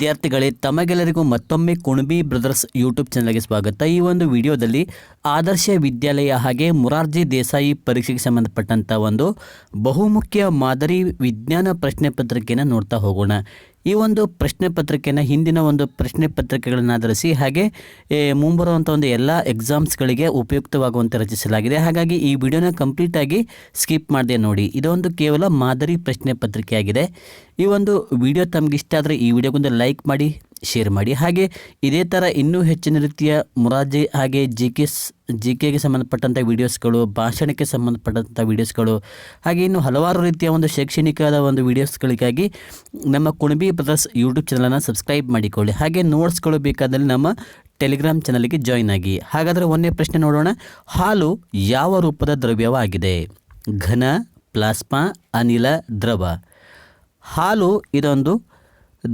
ವಿದ್ಯಾರ್ಥಿಗಳೇ ತಮಗೆಲ್ಲರಿಗೂ ಮತ್ತೊಮ್ಮೆ ಕುಣಬಿ ಬ್ರದರ್ಸ್ ಯೂಟ್ಯೂಬ್ ಚಾನಲ್ಗೆ ಸ್ವಾಗತ. ಈ ಒಂದು ವಿಡಿಯೋದಲ್ಲಿ ಆದರ್ಶ ವಿದ್ಯಾಲಯ ಹಾಗೆ ಮುರಾರ್ಜಿ ದೇಸಾಯಿ ಪರೀಕ್ಷೆಗೆ ಸಂಬಂಧಪಟ್ಟಂಥ ಒಂದು ಬಹುಮುಖ್ಯ ಮಾದರಿ ವಿಜ್ಞಾನ ಪ್ರಶ್ನೆ ಪತ್ರಿಕೆಯನ್ನು ನೋಡ್ತಾ ಹೋಗೋಣ. ಈ ಒಂದು ಪ್ರಶ್ನೆ ಪತ್ರಿಕೆನ ಹಿಂದಿನ ಒಂದು ಪ್ರಶ್ನೆ ಪತ್ರಿಕೆಗಳನ್ನು ಆಧರಿಸಿ ಹಾಗೆ ಮುಂಬರುವಂಥ ಒಂದು ಎಲ್ಲ ಎಕ್ಸಾಮ್ಸ್ಗಳಿಗೆ ಉಪಯುಕ್ತವಾಗುವಂತೆ ರಚಿಸಲಾಗಿದೆ. ಹಾಗಾಗಿ ಈ ವಿಡಿಯೋನ ಕಂಪ್ಲೀಟಾಗಿ ಸ್ಕಿಪ್ ಮಾಡದೆ ನೋಡಿ. ಇದೊಂದು ಕೇವಲ ಮಾದರಿ ಪ್ರಶ್ನೆ ಪತ್ರಿಕೆಯಾಗಿದೆ. ಈ ಒಂದು ವಿಡಿಯೋ ತಮಗಿಷ್ಟ ಆದರೆ ಈ ವಿಡಿಯೋಗೊಂದು ಲೈಕ್ ಮಾಡಿ ಶೇರ್ ಮಾಡಿ. ಹಾಗೆ ಇದೇ ಥರ ಇನ್ನೂ ಹೆಚ್ಚಿನ ರೀತಿಯ ಮುರಾರ್ಜಿ ಹಾಗೆ ಜಿ ಕೆ ಜಿ ಕೆಗೆ ಸಂಬಂಧಪಟ್ಟಂಥ ವೀಡಿಯೋಸ್ಗಳು ಭಾಷಣಕ್ಕೆ ಸಂಬಂಧಪಟ್ಟಂಥ ವೀಡಿಯೋಸ್ಗಳು ಹಾಗೆ ಇನ್ನು ಹಲವಾರು ರೀತಿಯ ಒಂದು ಶೈಕ್ಷಣಿಕದ ಒಂದು ವೀಡಿಯೋಸ್ಗಳಿಗಾಗಿ ನಮ್ಮ ಕುಣಬಿ ಬ್ರದರ್ಸ್ ಯೂಟ್ಯೂಬ್ ಚಾನಲನ್ನು ಸಬ್ಸ್ಕ್ರೈಬ್ ಮಾಡಿಕೊಳ್ಳಿ. ಹಾಗೆ ನೋಟ್ಸ್ಗಳು ಬೇಕಾದಲ್ಲಿ ನಮ್ಮ ಟೆಲಿಗ್ರಾಮ್ ಚಾನಲ್ಗೆ ಜಾಯ್ನ್ ಆಗಿ. ಹಾಗಾದರೆ ಒಂದೇ ಪ್ರಶ್ನೆ ನೋಡೋಣ. ಹಾಲು ಯಾವ ರೂಪದ ದ್ರವ್ಯವಾಗಿದೆ? ಘನ, ಪ್ಲಾಸ್ಮಾ, ಅನಿಲ, ದ್ರವ. ಹಾಲು ಇದೊಂದು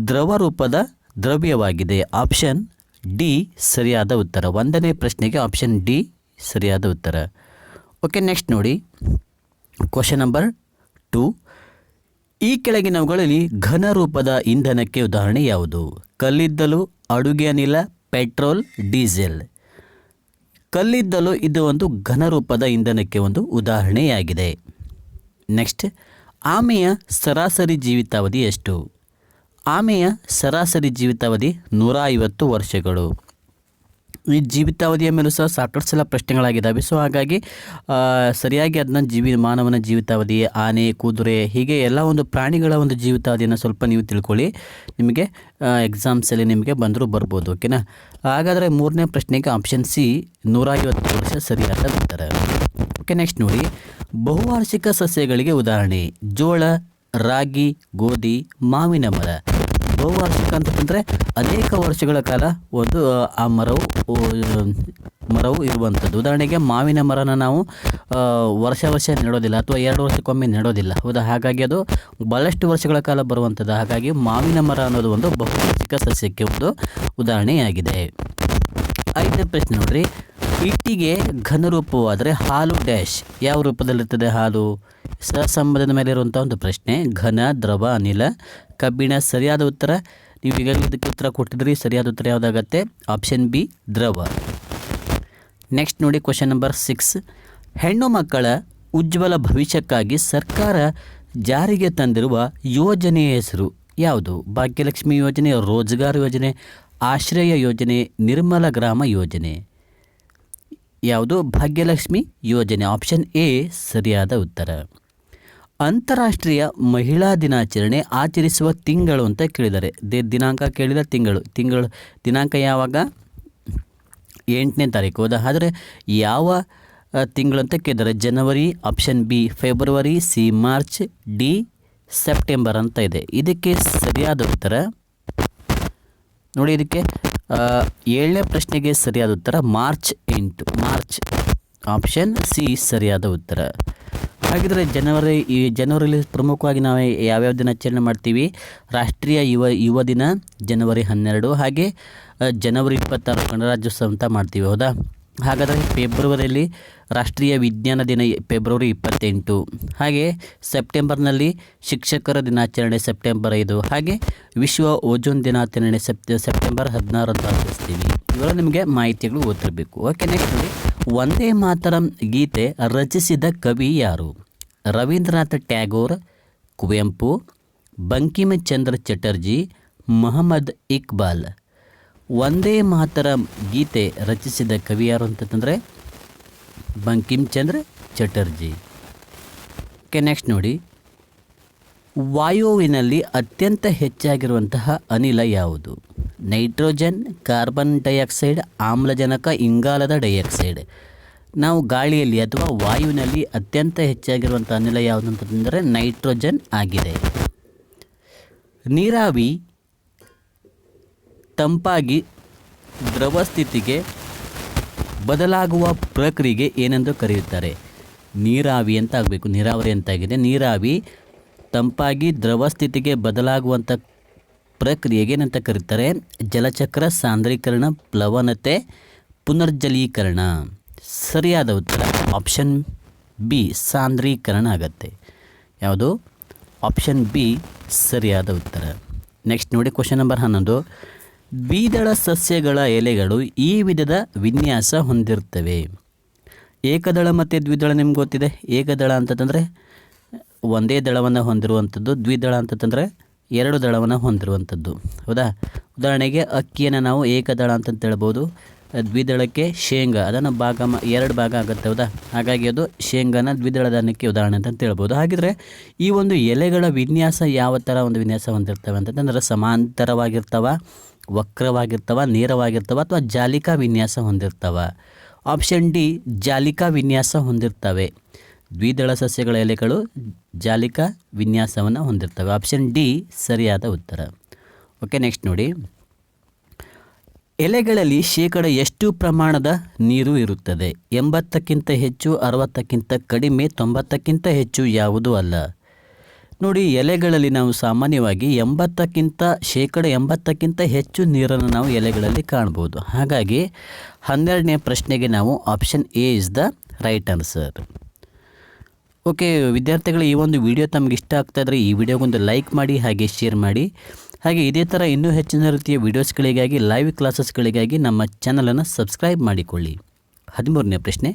ದ್ರವ ರೂಪದ ದ್ರವ್ಯವಾಗಿದೆ. ಆಪ್ಷನ್ ಡಿ, ಸರಿಯಾದ ಉತ್ತರ. ಒಂದನೇ ಪ್ರಶ್ನೆಗೆ ಆಪ್ಷನ್ ಡಿ, ಸರಿಯಾದ ಉತ್ತರ. ಓಕೆ, ನೆಕ್ಸ್ಟ್ ನೋಡಿ. Question number two. ಈ ಕೆಳಗಿನವುಗಳಲ್ಲಿ ಘನ ರೂಪದ ಇಂಧನಕ್ಕೆ ಉದಾಹರಣೆ ಯಾವುದು? ಕಲ್ಲಿದ್ದಲು, ಅಡುಗೆ ಅನಿಲ, ಪೆಟ್ರೋಲ್, ಡೀಸೆಲ್. ಕಲ್ಲಿದ್ದಲು ಇದು ಒಂದು ಘನ ರೂಪದ ಇಂಧನಕ್ಕೆ ಒಂದು ಉದಾಹರಣೆಯಾಗಿದೆ. ನೆಕ್ಸ್ಟ್, ಆಮೆಯ ಸರಾಸರಿ ಜೀವಿತಾವಧಿ ಎಷ್ಟು? ಆಮೆಯ ಸರಾಸರಿ ಜೀವಿತಾವಧಿ ನೂರ ಐವತ್ತು ವರ್ಷಗಳು. ಈ ಜೀವಿತಾವಧಿಯ ಮೇಲೂ ಸಹ ಸಾಕಷ್ಟು ಸಲ ಪ್ರಶ್ನೆಗಳಾಗಿದ್ದಾವೆ. ಸೊ, ಹಾಗಾಗಿ ಸರಿಯಾಗಿ ಅದನ್ನ ಜೀವಿ, ಮಾನವನ ಜೀವಿತಾವಧಿ, ಆನೆ, ಕುದುರೆ, ಹೀಗೆ ಎಲ್ಲ ಒಂದು ಪ್ರಾಣಿಗಳ ಒಂದು ಜೀವಿತಾವಧಿಯನ್ನು ಸ್ವಲ್ಪ ನೀವು ತಿಳ್ಕೊಳ್ಳಿ. ನಿಮಗೆ ಎಕ್ಸಾಮ್ಸಲ್ಲಿ ನಿಮಗೆ ಬಂದರೂ ಬರ್ಬೋದು, ಓಕೆನಾ? ಹಾಗಾದರೆ ಮೂರನೇ ಪ್ರಶ್ನೆಗೆ ಆಪ್ಷನ್ ಸಿ ನೂರ ಐವತ್ತು ವರ್ಷ ಸರಿಯಾದ ಉತ್ತರ. ಓಕೆ ನೆಕ್ಸ್ಟ್ ನೋಡಿ. ಬಹುವಾರ್ಷಿಕ ಸಸ್ಯಗಳಿಗೆ ಉದಾಹರಣೆ. ಜೋಳ, ರಾಗಿ, ಗೋಧಿ, ಮಾವಿನ ಮರ. ಬಹುವಾರ್ಷಿಕ ಅಂತಂದರೆ ಅನೇಕ ವರ್ಷಗಳ ಕಾಲ ಒಂದು, ಆ ಮರವು ಮರವು ಇರುವಂಥದ್ದು ಉದಾಹರಣೆಗೆ ಮಾವಿನ ಮರನ ನಾವು ವರ್ಷ ವರ್ಷ ನೆಡೋದಿಲ್ಲ ಅಥವಾ ಎರಡು ವರ್ಷಕ್ಕೊಮ್ಮೆ ನೆಡೋದಿಲ್ಲ. ಹೌದಾ? ಹಾಗಾಗಿ ಅದು ಭಾಳಷ್ಟು ವರ್ಷಗಳ ಕಾಲ ಬರುವಂಥದ್ದು ಹಾಗಾಗಿ ಮಾವಿನ ಮರ ಅನ್ನೋದು ಒಂದು ಬಹುವಾರ್ಷಿಕ ಸಸ್ಯಕ್ಕೆ ಒಂದು ಉದಾಹರಣೆಯಾಗಿದೆ. ಐದನೇ ಪ್ರಶ್ನೆ ನೋಡ್ರಿ. ಇಟ್ಟಿಗೆ ಘನರೂಪವಾದರೆ ಹಾಲು ಡ್ಯಾಶ್. ಯಾವ ರೂಪದಲ್ಲಿರ್ತದೆ ಹಾಲು? ಸಹಸಂಬಂಧದ ಮೇಲೆ ಇರುವಂಥ ಒಂದು ಪ್ರಶ್ನೆ, ಘನ, ದ್ರವ, ಅನಿಲ, ಕಬ್ಬಿಣ, ಸರಿಯಾದ ಉತ್ತರ? ನೀವು ಈಗ ಇದಕ್ಕೆ ಉತ್ತರ ಕೊಟ್ಟಿದ್ರಿ, ಸರಿಯಾದ ಉತ್ತರ ಯಾವುದಾಗತ್ತೆ? ಆಪ್ಷನ್ ಬಿ ದ್ರವ. ನೆಕ್ಸ್ಟ್ ನೋಡಿ ಕ್ವಶನ್ ನಂಬರ್ ಸಿಕ್ಸ್ ಹೆಣ್ಣು ಮಕ್ಕಳ ಉಜ್ವಲ ಭವಿಷ್ಯಕ್ಕಾಗಿ ಸರ್ಕಾರ ಜಾರಿಗೆ ತಂದಿರುವ ಯೋಜನೆಯ ಹೆಸರು ಯಾವುದು? ಭಾಗ್ಯಲಕ್ಷ್ಮಿ ಯೋಜನೆ, ರೋಜ್ಗಾರ್ ಯೋಜನೆ, ಆಶ್ರಯ ಯೋಜನೆ, ನಿರ್ಮಲ ಗ್ರಾಮ ಯೋಜನೆ. ಯಾವುದು? ಭಾಗ್ಯಲಕ್ಷ್ಮಿ ಯೋಜನೆ. ಆಪ್ಷನ್ ಎ ಸರಿಯಾದ ಉತ್ತರ. ಅಂತಾರಾಷ್ಟ್ರೀಯ ಮಹಿಳಾ ದಿನಾಚರಣೆ ಆಚರಿಸುವ ತಿಂಗಳು ಅಂತ ಕೇಳಿದ್ದಾರೆ. ದೇ ದಿನಾಂಕ ಕೇಳಿದ ತಿಂಗಳು. ತಿಂಗಳು ದಿನಾಂಕ ಯಾವಾಗ? ಎಂಟನೇ ತಾರೀಕು. ಹೌದಾ? ಆದರೆ ಯಾವ ತಿಂಗಳು ಅಂತ ಕೇಳಿದ್ದಾರೆ. ಜನವರಿ, option B, February, C, March, D, September ಅಂತ ಇದೆ. ಇದಕ್ಕೆ ಸರಿಯಾದ ಉತ್ತರ? ನೋಡಿ ಇದಕ್ಕೆ ಏಳನೇ ಪ್ರಶ್ನೆಗೆ ಸರಿಯಾದ ಉತ್ತರ ಮಾರ್ಚ್ ಎಂಟು. ಮಾರ್ಚ್, ಆಪ್ಷನ್ ಸಿ, ಸರಿಯಾದ ಉತ್ತರ. ಹಾಗಿದ್ರೆ ಜನವರಿ, ಈ ಜನವರಿಲಿ ಪ್ರಮುಖವಾಗಿ ನಾವು ಯಾವ್ಯಾವ ದಿನಾಚರಣೆ ಮಾಡ್ತೀವಿ? ರಾಷ್ಟ್ರೀಯ ಯುವ ಯುವ ದಿನ ಜನವರಿ ಹನ್ನೆರಡು ಹಾಗೆ ಜನವರಿ ಇಪ್ಪತ್ತಾರು ಗಣರಾಜ್ಯೋತ್ಸವ ಅಂತ ಮಾಡ್ತೀವಿ, ಹೌದಾ? ಹಾಗಾದರೆ ಫೆಬ್ರವರಿಯಲ್ಲಿ ರಾಷ್ಟ್ರೀಯ ವಿಜ್ಞಾನ ದಿನ ಫೆಬ್ರವರಿ ಇಪ್ಪತ್ತೆಂಟು. ಹಾಗೆ ಸೆಪ್ಟೆಂಬರ್ನಲ್ಲಿ ಶಿಕ್ಷಕರ ದಿನಾಚರಣೆ ಸೆಪ್ಟೆಂಬರ್ ಐದು. ಹಾಗೆ ವಿಶ್ವ ಓಜೋನ್ ದಿನಾಚರಣೆ ಸೆಪ್ಟೆ, ಸೆಪ್ಟೆಂಬರ್ ಅಂತ ಆಚರಿಸ್ತೀವಿ. ಇವೆಲ್ಲ ನಿಮಗೆ ಮಾಹಿತಿಗಳು ಗೊತ್ತಿರಬೇಕು ಓಕೆ ನೆಕ್ಸ್ಟ್ ನೋಡಿ. ಒಂದೇ ಮಾತರಂ ಗೀತೆ ರಚಿಸಿದ ಕವಿ ಯಾರು? ರವೀಂದ್ರನಾಥ ಟ್ಯಾಗೋರ್, ಕುವೆಂಪು ಬಂಕಿಮಚಂದ್ರ ಚಟರ್ಜಿ, ಮೊಹಮ್ಮದ್ ಇಕ್ಬಾಲ್. ಒಂದೇ ಮಾತರಂ ಗೀತೆ ರಚಿಸಿದ ಕವಿ ಯಾರು ಅಂತಂದರೆ ಬಂಕಿಮ್ ಚಂದ್ರ ಚಟರ್ಜಿ. ಓಕೆ ನೆಕ್ಸ್ಟ್ ನೋಡಿ. ವಾಯುವಿನಲ್ಲಿ ಅತ್ಯಂತ ಹೆಚ್ಚಾಗಿರುವಂತಹ ಅನಿಲ ಯಾವುದು? ನೈಟ್ರೋಜನ್, ಕಾರ್ಬನ್ ಡೈಆಕ್ಸೈಡ್, ಆಮ್ಲಜನಕ, ಇಂಗಾಲದ ಡೈಆಕ್ಸೈಡ್. ನಾವು ಗಾಳಿಯಲ್ಲಿ ಅಥವಾ ವಾಯುವಿನಲ್ಲಿ ಅತ್ಯಂತ ಹೆಚ್ಚಾಗಿರುವಂಥ ಅನಿಲ ಯಾವುದು ಅಂತಂದರೆ ನೈಟ್ರೋಜನ್ ಆಗಿದೆ. ನೀರಾವಿ, ತಂಪಾಗಿ ದ್ರವ ಸ್ಥಿತಿಗೆ ಬದಲಾಗುವ ಪ್ರಕ್ರಿಯೆಗೆ ಏನೆಂದು ಕರೆಯುತ್ತಾರೆ? ನೀರಾವಿ ಅಂತ ಆಗಬೇಕು. ನೀರಾವರಿ ಅಂತಾಗಿದೆ ನೀರಾವಿ ತಂಪಾಗಿ ದ್ರವ ಸ್ಥಿತಿಗೆ ಬದಲಾಗುವಂಥ ಪ್ರಕ್ರಿಯೆಗೆ ಏನಂತ ಕರೀತಾರೆ? ಜಲಚಕ್ರ ಸಾಂದ್ರೀಕರಣ, ಪ್ಲವನತೆ, ಪುನರ್ಜಲೀಕರಣ. ಸರಿಯಾದ ಉತ್ತರ. ಆಪ್ಷನ್ ಬಿ, ಸಾಂದ್ರೀಕರಣ ಆಗತ್ತೆ. ಯಾವುದು? ಆಪ್ಷನ್ ಬಿ, ಸರಿಯಾದ ಉತ್ತರ. ನೆಕ್ಸ್ಟ್ ನೋಡಿ ಕ್ವಶನ್ ನಂಬರ್ ಹನ್ನೊಂದು. ಬೀದಳ ಸಸ್ಯಗಳ ಎಲೆಗಳು ಈ ವಿಧದ ವಿನ್ಯಾಸ ಹೊಂದಿರ್ತವೆ ಏಕದಳ ಮತ್ತು ದ್ವಿದಳ ನಿಮ್ಗೆ ಗೊತ್ತಿದೆ? ಏಕದಳ ಅಂತಂದರೆ ಒಂದೇ ದಳವನ್ನು ಹೊಂದಿರುವಂಥದ್ದು, ದ್ವಿದಳ ಅಂತಂದರೆ ಎರಡು ದಳವನ್ನು ಹೊಂದಿರುವಂಥದ್ದು. ಹೌದಾ? ಉದಾಹರಣೆಗೆ ಅಕ್ಕಿಯನ್ನು ನಾವು ಏಕದಳ ಅಂತಂತ ಹೇಳ್ಬೋದು. ದ್ವಿದಳಕ್ಕೆ ಶೇಂಗಾ, ಅದನ್ನು ಭಾಗ ಮ, ಎರಡು ಭಾಗ ಆಗುತ್ತೆ, ಹೌದಾ? ಹಾಗಾಗಿ ಅದು ಶೇಂಗಾನ ದ್ವಿದಳ ಧಾನ್ಯಕ್ಕೆ ಉದಾಹರಣೆ ಅಂತ ಹೇಳ್ಬೋದು. ಹಾಗಿದ್ರೆ ಈ ಒಂದು ಎಲೆಗಳ ವಿನ್ಯಾಸ ಯಾವ ಥರ ಒಂದು ವಿನ್ಯಾಸ ಹೊಂದಿರ್ತವೆ ಅಂತಂದ್ರೆ ಸಮಾಂತರವಾಗಿರ್ತವ, ವಕ್ರವಾಗಿರ್ತವ, ನೇರವಾಗಿರ್ತವ ಅಥವಾ ಜಾಲಿಕಾ ವಿನ್ಯಾಸ ಹೊಂದಿರ್ತವ. ಆಪ್ಷನ್ ಡಿ, ಜಾಲಿಕಾ ವಿನ್ಯಾಸ ಹೊಂದಿರ್ತವೆ. ದ್ವಿದಳ ಸಸ್ಯಗಳ ಎಲೆಗಳು ಜಾಲಿಕಾ ವಿನ್ಯಾಸವನ್ನು ಹೊಂದಿರ್ತವೆ. ಆಪ್ಷನ್ ಡಿ ಸರಿಯಾದ ಉತ್ತರ. ಓಕೆ ನೆಕ್ಸ್ಟ್ ನೋಡಿ. ಎಲೆಗಳಲ್ಲಿ ಶೇಕಡ ಎಷ್ಟು ಪ್ರಮಾಣದ ನೀರು ಇರುತ್ತದೆ? ಎಂಬತ್ತಕ್ಕಿಂತ ಹೆಚ್ಚು, ಅರವತ್ತಕ್ಕಿಂತ ಕಡಿಮೆ, ತೊಂಬತ್ತಕ್ಕಿಂತ ಹೆಚ್ಚು ಯಾವುದೂ ಅಲ್ಲ? ನೋಡಿ, ಎಲೆಗಳಲ್ಲಿ ನಾವು ಸಾಮಾನ್ಯವಾಗಿ ಎಂಬತ್ತಕ್ಕಿಂತ, ಶೇಕಡ ಎಂಬತ್ತಕ್ಕಿಂತ ಹೆಚ್ಚು ನೀರನ್ನು ನಾವು ಎಲೆಗಳಲ್ಲಿ ಕಾಣ್ಬೋದು. ಹಾಗಾಗಿ ಹನ್ನೆರಡನೇ ಪ್ರಶ್ನೆಗೆ ನಾವು option A is the right answer okay, ವಿದ್ಯಾರ್ಥಿಗಳು, ಈ ಒಂದು ವಿಡಿಯೋ ತಮಗೆ ಇಷ್ಟ ಆಗ್ತಾ ಇದ್ದರೆ ಈ ವಿಡಿಯೋಗೊಂದು ಲೈಕ್ ಮಾಡಿ, ಹಾಗೆ ಶೇರ್ ಮಾಡಿ. ಹಾಗೆ ಇದೇ ಥರ ಇನ್ನೂ ಹೆಚ್ಚಿನ ರೀತಿಯ ವಿಡಿಯೋಸ್ಗಳಿಗಾಗಿ, ಲೈವ್ ಕ್ಲಾಸಸ್ಗಳಿಗಾಗಿ ನಮ್ಮ ಚಾನಲನ್ನು ಸಬ್ಸ್ಕ್ರೈಬ್ ಮಾಡಿಕೊಳ್ಳಿ. ಹದಿಮೂರನೇ ಪ್ರಶ್ನೆ.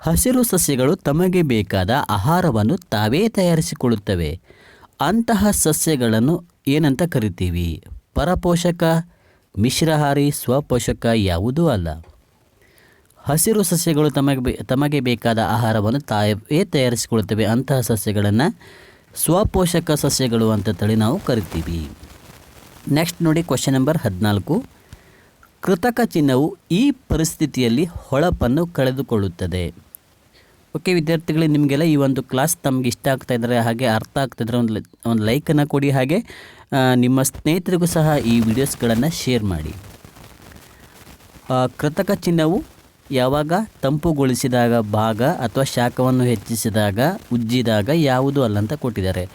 ಹಸಿರು ಸಸ್ಯಗಳು ತಮಗೆ ಬೇಕಾದ ಆಹಾರವನ್ನು ತಾವೇ ತಯಾರಿಸಿಕೊಳ್ಳುತ್ತವೆ. ಅಂತಹ ಸಸ್ಯಗಳನ್ನು ಏನಂತ ಕರಿತೀವಿ? ಪರಪೋಷಕ, ಮಿಶ್ರಹಾರಿ, ಸ್ವಪೋಷಕ ಯಾವುದೂ ಅಲ್ಲ. ಹಸಿರು ಸಸ್ಯಗಳು ತಮಗೆ ತಮಗೆ ಬೇಕಾದ ಆಹಾರವನ್ನು ತಾವೇ ತಯಾರಿಸಿಕೊಳ್ಳುತ್ತವೆ. ಅಂತಹ ಸಸ್ಯಗಳನ್ನು ಸ್ವಪೋಷಕ ಸಸ್ಯಗಳು ಅಂತ ತಳಿ ನಾವು ಕರಿತೀವಿ. ನೆಕ್ಸ್ಟ್ ನೋಡಿ ಕ್ವಶನ್ ನಂಬರ್ ಹದಿನಾಲ್ಕು. ಕೃತಕ ಚಿನ್ನವು ಈ ಪರಿಸ್ಥಿತಿಯಲ್ಲಿ ಹೊಳಪನ್ನು ಕಳೆದುಕೊಳ್ಳುತ್ತದೆ. ಓಕೆ ವಿದ್ಯಾರ್ಥಿಗಳೇ, ನಿಮಗೆಲ್ಲ ಈ ಒಂದು ಕ್ಲಾಸ್ ತಮಗೆ ಇಷ್ಟ ಆಗ್ತಾ ಇದ್ದರೆ ಹಾಗೆ ಅರ್ಥ ಆಗ್ತಿದ್ರೆ ಒಂದು ಲೈ- ಒಂದು ಲೈಕನ್ನು ಕೊಡಿ ಹಾಗೆ ನಿಮ್ಮ ಸ್ನೇಹಿತರಿಗೂ ಸಹ ಈ ವಿಡಿಯೋಸ್ಗಳನ್ನು ಶೇರ್ ಮಾಡಿ. ಕೃತಕ ಚಿಹ್ನವು ಯಾವಾಗ ತಂಪುಗೊಳಿಸಿದಾಗ ಭಾಗ ಅಥವಾ ಶಾಖವನ್ನು ಹೆಚ್ಚಿಸಿದಾಗ, ಉಜ್ಜಿದಾಗ ಯಾವುದು ಅಲ್ಲ ಅಂತ ಕೊಟ್ಟಿದ್ದಾರೆ.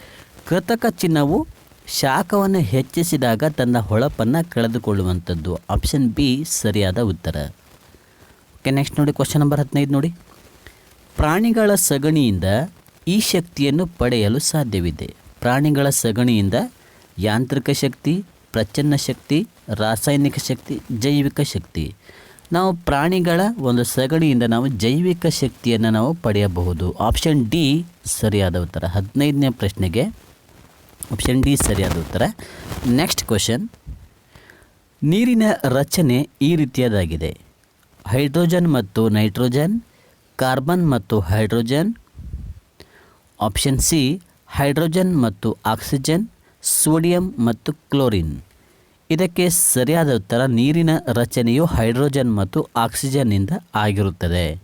ಕೃತಕ ಚಿನ್ನವು ಶಾಖವನ್ನು ಹೆಚ್ಚಿಸಿದಾಗ ತನ್ನ ಹೊಳಪನ್ನು ಕಳೆದುಕೊಳ್ಳುವಂಥದ್ದು. ಆಪ್ಷನ್ ಬಿ ಸರಿಯಾದ ಉತ್ತರ. ಓಕೆ ನೆಕ್ಸ್ಟ್ ನೋಡಿ ಕ್ವಶನ್ ನಂಬರ್ ಹದಿನೈದು ನೋಡಿ. ಪ್ರಾಣಿಗಳ ಸಗಣಿಯಿಂದ ಈ ಶಕ್ತಿಯನ್ನು ಪಡೆಯಲು ಸಾಧ್ಯವಿದೆ. ಪ್ರಾಣಿಗಳ ಸಗಣಿಯಿಂದ ಯಾಂತ್ರಿಕ ಶಕ್ತಿ ಪ್ರಚನ್ನ ಶಕ್ತಿ, ರಾಸಾಯನಿಕ ಶಕ್ತಿ, ಜೈವಿಕ ಶಕ್ತಿ. ನಾವು ಪ್ರಾಣಿಗಳ ಒಂದು ಸಗಣಿಯಿಂದ ನಾವು ಜೈವಿಕ ಶಕ್ತಿಯನ್ನು ನಾವು ಪಡೆಯಬಹುದು. ಆಪ್ಷನ್ ಡಿ ಸರಿಯಾದ ಉತ್ತರ. ಹದಿನೈದನೇ ಪ್ರಶ್ನೆಗೆ ಆಪ್ಷನ್ ಡಿ ಸರಿಯಾದ ಉತ್ತರ. ನೆಕ್ಸ್ಟ್ ಕ್ವಶನ್ ನೀರಿನ ರಚನೆ ಈ ರೀತಿಯದಾಗಿದೆ. ಹೈಡ್ರೋಜನ್ ಮತ್ತು ನೈಟ್ರೋಜನ್ ಕಾರ್ಬನ್ ಮತ್ತು ಹೈಡ್ರೋಜನ್ ಆಪ್ಷನ್ ಸಿ ಹೈಡ್ರೋಜನ್ ಮತ್ತು ಆಕ್ಸಿಜನ್ ಸೋಡಿಯಂ ಮತ್ತು ಕ್ಲೋರಿನ್ ಇದಕ್ಕೆ ಸರಿಯಾದ ಉತ್ತರ ನೀರಿನ ರಚನೆಯು ಹೈಡ್ರೋಜನ್ ಮತ್ತು ಆಕ್ಸಿಜನ್ನಿಂದ ಆಗಿರುತ್ತದೆ.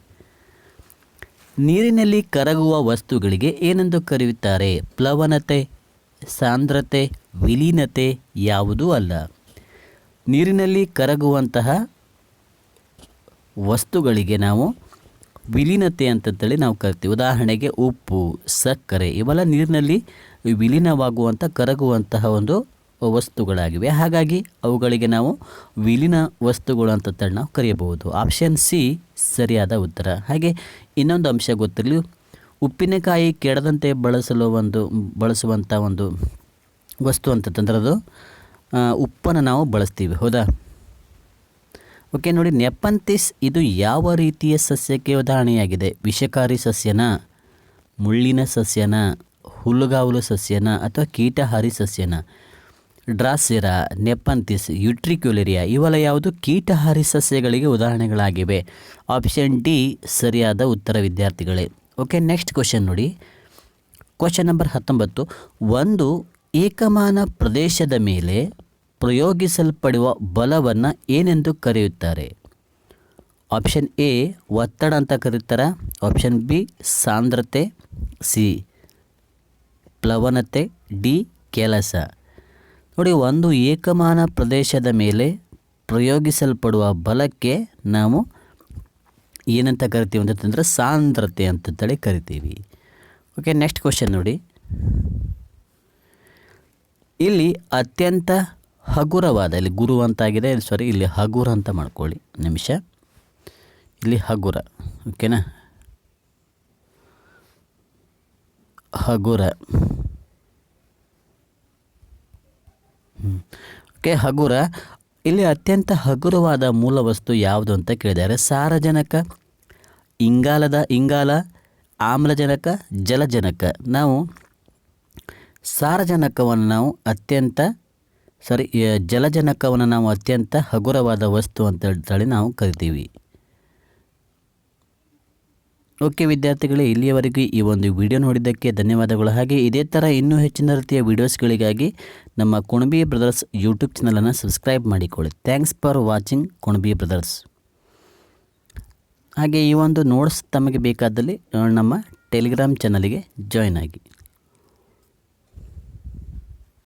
ನೀರಿನಲ್ಲಿ ಕರಗುವ ವಸ್ತುಗಳಿಗೆ ಏನೆಂದು ಕರೆಯುತ್ತಾರೆ? ಪ್ಲವನತೆ, ಸಾಂದ್ರತೆ, ವಿಲೀನತೆ ಯಾವುದೂ ಅಲ್ಲ. ನೀರಿನಲ್ಲಿ ಕರಗುವಂತಹ ವಸ್ತುಗಳಿಗೆ ನಾವು ವಿಲೀನತೆ ಅಂತಂತೇಳಿ ನಾವು ಕರಿತೀವಿ. ಉದಾಹರಣೆಗೆ ಉಪ್ಪು, ಸಕ್ಕರೆ ಇವೆಲ್ಲ ನೀರಿನಲ್ಲಿ ವಿಲೀನವಾಗುವಂಥ ಕರಗುವಂತಹ ಒಂದು ವಸ್ತುಗಳಾಗಿವೆ. ಹಾಗಾಗಿ ಅವುಗಳಿಗೆ ನಾವು ವಿಲೀನ ವಸ್ತುಗಳು ಅಂತ ಅಂತಂತೇಳಿ ನಾವು ಕರೆಯಬಹುದು. ಆಪ್ಷನ್ ಸಿ ಸರಿಯಾದ ಉತ್ತರ. ಹಾಗೆ ಇನ್ನೊಂದು ಅಂಶ ಗೊತ್ತಿರಲಿ ಉಪ್ಪಿನಕಾಯಿ ಕೆಡದಂತೆ ಬಳಸಲು ಒಂದು ಬಳಸುವಂಥ ಒಂದು ವಸ್ತು ಅಂತಂದ್ರೆ ಅದು ಆ, ಉಪ್ಪನ್ನು ನಾವು ಬಳಸ್ತೀವಿ. ಹೌದಾ? ಓಕೆ ನೋಡಿ ನೆಪಂತಿಸ್ ಇದು ಯಾವ ರೀತಿಯ ಸಸ್ಯಕ್ಕೆ ಉದಾಹರಣೆಯಾಗಿದೆ? ವಿಷಕಾರಿ ಸಸ್ಯನ ಮುಳ್ಳಿನ ಸಸ್ಯನ ಹುಲ್ಲುಗಾವಲು ಸಸ್ಯನ ಅಥವಾ ಕೀಟಹಾರಿ ಸಸ್ಯನ? ಡ್ರಾಸೆರಾ ನೆಪಂತಿಸ್ ಯುಟ್ರಿಕ್ಯುಲೆರಿಯಾ ಇವೆಲ್ಲ ಯಾವುದು ಕೀಟಹಾರಿ ಸಸ್ಯಗಳಿಗೆ ಉದಾಹರಣೆಗಳಾಗಿವೆ. ಆಪ್ಷನ್ ಡಿ ಸರಿಯಾದ ಉತ್ತರ ವಿದ್ಯಾರ್ಥಿಗಳೇ. ಓಕೆ, ನೆಕ್ಸ್ಟ್ ಕ್ವಶನ್ ನೋಡಿ. ಕ್ವಶನ್ ನಂಬರ್ ಹತ್ತೊಂಬತ್ತು. ಒಂದು ಏಕಮಾನ ಪ್ರದೇಶದ ಮೇಲೆ ಪ್ರಯೋಗಿಸಲ್ಪಡುವ ಬಲವನ್ನು ಏನೆಂದು ಕರೆಯುತ್ತಾರೆ? ಆಪ್ಷನ್ ಎ, ಒತ್ತಡ ಅಂತ ಕರೀತಾರೆ. ಆಪ್ಷನ್ ಬಿ, ಸಾಂದ್ರತೆ. ಸಿ, ಪ್ಲವನತೆ. ಡಿ, ಕೆಲಸ. ನೋಡಿ, ಒಂದು ಏಕಮಾನ ಪ್ರದೇಶದ ಮೇಲೆ ಪ್ರಯೋಗಿಸಲ್ಪಡುವ ಬಲಕ್ಕೆ ನಾವು ಏನಂತ ಕರಿತೀವಿ ಅಂತಂದರೆ ಸಾಂದ್ರತೆ ಅಂತಂತೇಳಿ ಕರಿತೀವಿ. ಓಕೆ ನೆಕ್ಸ್ಟ್ ಕ್ವಶನ್ ನೋಡಿ. ಇಲ್ಲಿ ಅತ್ಯಂತ ಹಗುರವಾದ, ಇಲ್ಲಿ ಗುರು ಅಂತಾಗಿದೆ ಸಾರಿ ಇಲ್ಲಿ ಹಗುರ ಅಂತ ಮಾಡ್ಕೊಳ್ಳಿ, ನಿಮಿಷ. ಇಲ್ಲಿ ಹಗುರ ಓಕೆನಾ ಹಗುರ. ಓಕೆ, ಹಗುರ. ಇಲ್ಲಿ ಅತ್ಯಂತ ಹಗುರವಾದ ಮೂಲ ವಸ್ತು ಯಾವುದು ಅಂತ ಕೇಳಿದ್ದಾರೆ ಸಾರಜನಕ, ಇಂಗಾಲದ ಇಂಗಾಲ, ಆಮ್ಲಜನಕ, ಜಲಜನಕ. ನಾವು ಸಾರಜನಕವನ್ನು ನಾವು ಅತ್ಯಂತ ಸರಿ ಜಲಜನಕವನ್ನು ನಾವು ಅತ್ಯಂತ ಹಗುರವಾದ ವಸ್ತು ಅಂತ ಹೇಳಿ ನಾವು ಕರಿತೀವಿ. ಓಕೆ ವಿದ್ಯಾರ್ಥಿಗಳೇ, ಇಲ್ಲಿಯವರೆಗೂ ಈ ಒಂದು ವಿಡಿಯೋ ನೋಡಿದ್ದಕ್ಕೆ ಧನ್ಯವಾದಗಳು. ಹಾಗೆ ಇದೇ ಥರ ಇನ್ನೂ ಹೆಚ್ಚಿನ ರೀತಿಯ ವಿಡಿಯೋಸ್ಗಳಿಗಾಗಿ ನಮ್ಮ ಕುಣಬಿ ಬ್ರದರ್ಸ್ ಯೂಟ್ಯೂಬ್ ಚಾನಲನ್ನು ಸಬ್ಸ್ಕ್ರೈಬ್ ಮಾಡಿಕೊಳ್ಳಿ. Thanks for watching Kunabi brothers. ಹಾಗೆ ಈ ಒಂದು ನೋಟ್ಸ್ ತಮಗೆ ಬೇಕಾದಲ್ಲಿ ನಮ್ಮ ಟೆಲಿಗ್ರಾಮ್ ಚಾನಲಿಗೆ ಜಾಯ್ನ್ ಆಗಿ.